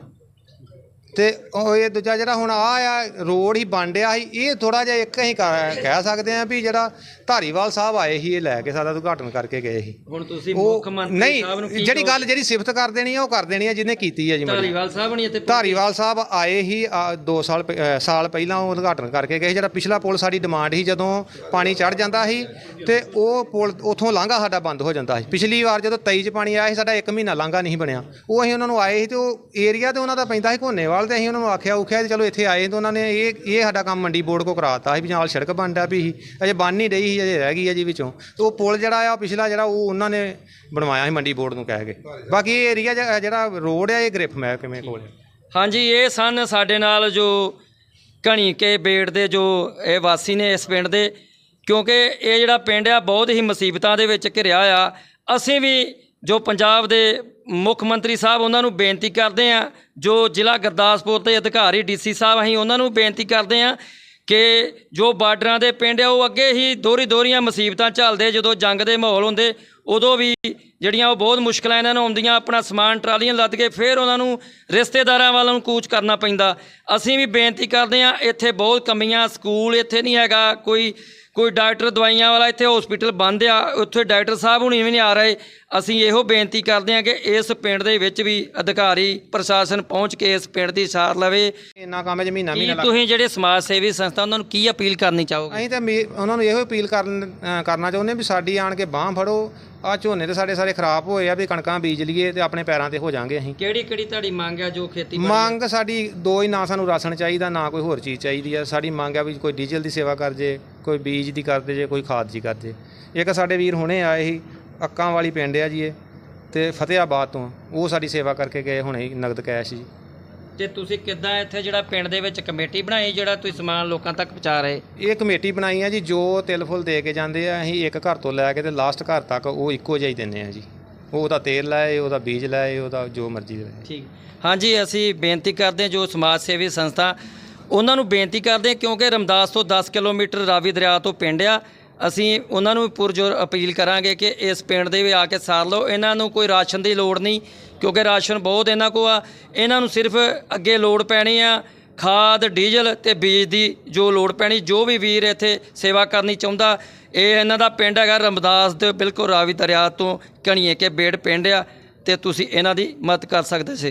ਤੇ ਉਹ ਇਹ ਦੂਜਾ ਜਿਹੜਾ ਹੁਣ ਆ ਆ ਰੋਡ ਹੀ ਬਣ ਸੀ ਇਹ ਥੋੜਾ ਜਿਹਾ ਇੱਕ ਅਸੀਂ ਕਹਿ ਕਹਿ ਸਕਦੇ ਹਾਂ ਵੀ ਜਿਹੜਾ ਧਾਰੀਵਾਲ ਸਾਹਿਬ ਆਏ ਸੀ ਇਹ ਲੈ ਕੇ ਸਾਡਾ ਉਦਘਾਟਨ ਕਰਕੇ ਗਏ ਸੀ। ਹੁਣ ਤੁਸੀਂ ਮੁੱਖ ਮੰਤਰੀ ਸਾਹਿਬ ਨੂੰ ਕੀ ਜਿਹੜੀ ਗੱਲ ਜਿਹੜੀ ਸਿਫਤ ਕਰ ਦੇਣੀ ਆ ਉਹ ਕਰ ਦੇਣੀ ਆ ਜਿਹਨੇ ਕੀਤੀ ਆ ਜੀ ਮੜੀ ਧਾਰੀਵਾਲ ਸਾਹਿਬ ਨਹੀਂ ਇੱਥੇ ਧਾਰੀਵਾਲ ਸਾਹਿਬ ਆਏ ਹੀ 2 ਸਾਲ ਪ- ਅ, ਸਾਲ ਪਹਿਲਾਂ ਉਹ ਉਦਘਾਟਨ ਕਰਕੇ ਗਏ ਜਿਹੜਾ ਪਿਛਲਾ ਪੁਲ ਸਾਡੀ ਡਿਮਾਂਡ ਸੀ ਜਦੋਂ ਪਾਣੀ ਚੜ ਜਾਂਦਾ ਸੀ ਤੇ ਉਹ ਪੁਲ ਉਥੋਂ ਲਾਂਘਾ ਸਾਡਾ ਬੰਦ ਹੋ ਜਾਂਦਾ ਸੀ। ਪਿਛਲੀ ਵਾਰ ਜਦੋਂ 23 ਚ ਪਾਣੀ ਆਇਆ ਸੀ ਸਾਡਾ 1 ਮਹੀਨਾ ਲਾਂਘਾ ਨਹੀਂ ਬਣਿਆ। ਉਹ ਅਸੀਂ ਉਹਨਾਂ ਨੂੰ ਆਏ ਸੀ ਤੇ ਉਹ ਏਰੀਆ ਤੇ ਉਹਨਾਂ ਦਾ ਪੈਂਦਾ ਸੀ ਘੋਨੇਵਾਲ ਤੇ ਅਸੀਂ ਉਹਨਾਂ ਨੂੰ ਆਖਿਆ ਉਖਿਆ ਚਲੋ ਇੱਥੇ ਆਏ ਤੇ ਉਹਨਾਂ ਨੇ ਇਹ ਇਹ ਸਾਡਾ ਕੰਮ ਮੰਡੀ ਬੋਰਡ ਕੋ ਕਰਾਤਾ ਸੀ ਵੀ ਨਾਲ ਸੜਕ ਬਣਦਾ ਵੀ ਸੀ। ਅਜੇ ਬਣ ਨਹੀਂ ਰਹੀ ਸੀ ਅਜੇ ਰਹਿ ਗਈ ਆ ਜੀ ਵਿੱਚੋਂ। ਤੇ ਉਹ ਪੁਲ ਜਿਹੜਾ ਆ ਪਿਛਲਾ ਜਿਹੜਾ ਉਹ ਉਹਨਾਂ ਨੇ ਬਣਵਾਇਆ ਸੀ ਮੰਡੀ ਬੋਰਡ ਨੂੰ ਕਹਿ ਕੇ। ਬਾਕੀ ਇਹ ਏਰੀਆ ਜਿਹੜਾ ਰੋਡ ਆ ਇਹ ਗ੍ਰਿਫ ਮਹਿਕਮੇ ਕੋਲ ਆ ਹਾਂਜੀ ਇਹ ਸਨ ਸਾਡੇ ਨਾਲ ਜੋ ਘਣੀ ਕੇ ਬੇੜ ਦੇ ਜੋ ਇਹ ਵਾਸੀ ਨੇ ਇਸ ਪਿੰਡ ਦੇ ਕਿਉਂਕਿ ਇਹ ਜਿਹੜਾ ਪਿੰਡ ਆ ਬਹੁਤ ਹੀ ਮੁਸੀਬਤਾਂ ਦੇ ਵਿੱਚ ਘਿਰਿਆ ਆ। ਅਸੀਂ ਵੀ ਜੋ ਪੰਜਾਬ ਦੇ ਮੁੱਖ ਮੰਤਰੀ ਸਾਹਿਬ ਉਹਨਾਂ ਨੂੰ ਬੇਨਤੀ ਕਰਦੇ ਆ ਜੋ ਜ਼ਿਲ੍ਹਾ ਗੁਰਦਾਸਪੁਰ ਦੇ ਅਧਿਕਾਰੀ ਡੀਸੀ ਸਾਹਿਬ, ਅਸੀਂ ਉਹਨਾਂ ਨੂੰ ਬੇਨਤੀ ਕਰਦੇ ਆ ਕਿ ਜੋ ਬਾਰਡਰਾਂ ਦੇ ਪਿੰਡ ਆ, ਉਹ ਅੱਗੇ ਹੀ ਦੋਹਰੀ ਦੋਹਰੀਆਂ ਮੁਸੀਬਤਾਂ ਝੱਲਦੇ, ਜਦੋਂ ਜੰਗ ਦੇ ਮਾਹੌਲ ਹੁੰਦੇ, ਉਦੋਂ ਵੀ ਜਿਹੜੀਆਂ ਉਹ ਬਹੁਤ ਮੁਸ਼ਕਲਾਂ ਇਹਨਾਂ ਨੂੰ ਆਉਂਦੀਆਂ, ਆਪਣਾ ਸਮਾਨ ਟਰਾਲੀਆਂ ਲੱਦ ਕੇ ਫਿਰ ਉਹਨਾਂ ਨੂੰ ਰਿਸ਼ਤੇਦਾਰਾਂ ਵੱਲ ਨੂੰ ਕੂਚ ਕਰਨਾ ਪੈਂਦਾ। ਅਸੀਂ ਵੀ ਬੇਨਤੀ ਕਰਦੇ ਹਾਂ, ਇੱਥੇ ਬਹੁਤ ਕਮੀਆਂ, ਸਕੂਲ ਇੱਥੇ ਨਹੀਂ ਹੈਗਾ, ਕੋਈ ਕੋਈ ਡਾਕਟਰ ਦਵਾਈਆਂ ਵਾਲਾ ਇੱਥੇ ਹਸਪੀਟਲ ਬੰਦ ਆ ਉੱਥੇ ਡਾਕਟਰ ਸਾਹਿਬ ਹੁਣੀ ਵੀ ਨਹੀਂ ਆ ਰਹੇ। ਅਸੀਂ ਇਹੋ ਬੇਨਤੀ ਕਰਦੇ ਹਾਂ ਕਿ ਇਸ ਪਿੰਡ ਦੇ ਵਿੱਚ ਵੀ ਅਧਿਕਾਰੀ ਪ੍ਰਸ਼ਾਸਨ ਪਹੁੰਚ ਕੇ ਇਸ ਪਿੰਡ ਦੀ ਸਾਰ ਲਵੇ। ਇੰਨਾ ਕੰਮ ਮਹੀਨਾ ਕੀ ਮਹੀਨਾ ਲੱਗ ਤੁਸੀਂ ਜਿਹੜੇ ਸਮਾਜ ਸੇਵੀ ਸੰਸਥਾ ਉਹਨਾਂ ਨੂੰ ਕੀ ਅਪੀਲ ਕਰਨੀ ਚਾਹੋਗੇ? ਅਸੀਂ ਤਾਂ ਮੇ- ਉਹਨਾਂ ਨੂੰ ਇਹੋ ਅਪੀਲ ਕਰਨ ਅ, ਕਰਨਾ ਚਾਹੁੰਦੇ ਵੀ ਸਾਡੀ ਆਣ ਕੇ ਬਾਹ ਫੜੋ। ਆ ਝੋਨੇ ਤੇ ਸਾਡੇ ਸਾਰੇ ਖਰਾਬ ਹੋਏ ਆ ਵੀ ਕਣਕਾਂ ਬੀਜ ਲਈਏ ਤੇ ਆਪਣੇ ਪੈਰਾਂ ਤੇ ਹੋ ਜਾਾਂਗੇ ਅਸੀਂ। ਕਿਹੜੀ ਕਿਹੜੀ ਤੁਹਾਡੀ ਮੰਗ ਆ ਜੋ ਖੇਤੀ ਮੰਗ ਸਾਡੀ ਦੋ ਹੀ ਨਾ ਸਾਨੂੰ ਰਾਸ਼ਨ ਚਾਹੀਦਾ ਨਾ ਕੋਈ ਹੋਰ ਚੀਜ਼ ਚਾਹੀਦੀ ਆ। ਸਾਡੀ ਮੰਗ ਆ ਵੀ ਕੋਈ ਡੀਜ਼ਲ ਦੀ ਸੇਵਾ ਕਰ ਜੇ। ਕੋਈ ਬੀਜ ਦੀ ਕਰ ਦੇ ਜੇ ਕੋਈ ਖਾਦ ਦੀ ਕਰ ਜੇ ਇੱਕ ਸਾਡੇ ਵੀਰ ਹੁਣੇ ਆਏ ਸੀ ਅੱਕਾਂ ਵਾਲੀ ਪਿੰਡ ਆ ਜੀ ਇਹ ਤੇ ਫਤਿਆਬਾਦ ਤੋਂ। ਉਹ ਸਾਡੀ ਸੇਵਾ ਕਰਕੇ ਗਏ ਹੁਣੇ ਹੀ ਨਗਦ ਕੈਸ਼ ਜੀ। ਤੇ ਤੁਸੀਂ ਕਿੱਦਾਂ ਇੱਥੇ ਜਿਹੜਾ ਪਿੰਡ ਦੇ ਵਿੱਚ ਕਮੇਟੀ ਬਣਾਈ ਜਿਹੜਾ ਤੁਸੀਂ ਸਮਾਨ ਲੋਕਾਂ ਤੱਕ ਪਹੁੰਚਾ ਰਹੇ? ਇਹ ਕਮੇਟੀ ਬਣਾਈ ਆ ਜੀ ਜੋ ਤਿਲ ਫੁੱਲ ਦੇ ਕੇ ਜਾਂਦੇ ਆ ਅਸੀਂ ਇੱਕ ਘਰ ਤੋਂ ਲੈ ਕੇ ਤੇ ਲਾਸਟ ਘਰ ਤੱਕ ਉਹ ਇੱਕੋ ਜਿਹਾ ਹੀ ਦਿੰਦੇ ਆ ਜੀ। ਉਹ ਉਹਦਾ ਤੇਲ ਲਾਏ ਉਹਦਾ ਬੀਜ ਲਾਏ ਉਹਦਾ ਜੋ ਮਰਜ਼ੀ ਲਾਏ। ਠੀਕ। ਹਾਂਜੀ ਅਸੀਂ ਬੇਨਤੀ ਕਰਦੇ ਹਾਂ ਜੋ ਸਮਾਜ ਸੇਵੀ ਸੰਸਥਾ ਉਹਨਾਂ ਨੂੰ ਬੇਨਤੀ ਕਰਦੇ ਹਾਂ, ਕਿਉਂਕਿ ਰਮਦਾਸ ਤੋਂ 10 ਕਿਲੋਮੀਟਰ ਰਾਵੀ ਦਰਿਆ ਤੋਂ ਪਿੰਡ ਆ। ਅਸੀਂ ਉਹਨਾਂ ਨੂੰ ਪੁਰਜੋਰ ਅਪੀਲ ਕਰਾਂਗੇ ਕਿ ਇਸ ਪਿੰਡ ਦੇ ਵੀ ਆ ਕੇ ਸਾਰ ਲਓ। ਇਹਨਾਂ ਨੂੰ ਕੋਈ ਰਾਸ਼ਨ ਦੀ ਲੋੜ ਨਹੀਂ, ਕਿਉਂਕਿ ਰਾਸ਼ਨ ਬਹੁਤ ਇਹਨਾਂ ਕੋ ਆ। ਇਹਨਾਂ ਨੂੰ ਸਿਰਫ ਅੱਗੇ ਲੋੜ ਪੈਣੀ ਆ, ਖਾਦ, ਡੀਜ਼ਲ ਤੇ ਬੀਜ ਦੀ ਜੋ ਲੋੜ ਪੈਣੀ, ਜੋ ਵੀ ਵੀਰ ਇੱਥੇ ਸੇਵਾ ਕਰਨੀ ਚਾਹੁੰਦਾ, ਇਹ ਇਹਨਾਂ ਦਾ ਪਿੰਡ ਹੈਗਾ ਰਮਦਾਸ ਦੇ ਬਿਲਕੁਲ ਰਾਵੀ ਦਰਿਆ ਤੋਂ ਕਣੀਏ ਕੇ ਬੇੜ ਪਿੰਡ ਆ, ਤੇ ਤੁਸੀਂ ਇਹਨਾਂ ਦੀ ਮਦਦ ਕਰ ਸਕਦੇ ਸੀ।